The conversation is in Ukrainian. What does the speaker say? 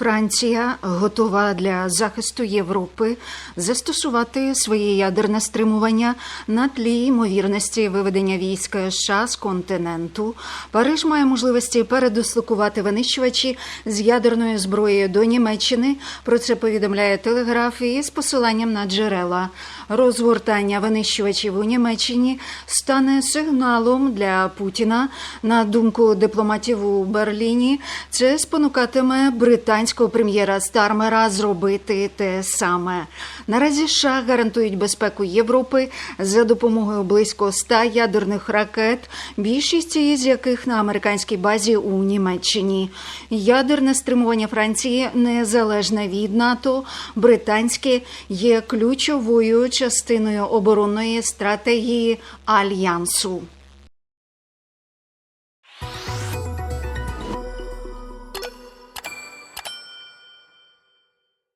Франція готова для захисту Європи застосувати своє ядерне стримування на тлі ймовірності виведення військ США з континенту. Париж має можливості передислокувати винищувачі з ядерною зброєю до Німеччини. Про це повідомляє телеграф із посиланням на джерела. Розгортання винищувачів у Німеччині стане сигналом для Путіна. На думку дипломатів у Берліні, це спонукатиме британського прем'єра Стармера зробити те саме. Наразі США гарантують безпеку Європи за допомогою близько ста ядерних ракет, більшість із яких на американській базі у Німеччині. Ядерне стримування Франції незалежне від НАТО, британське є ключовою частиною оборонної стратегії альянсу.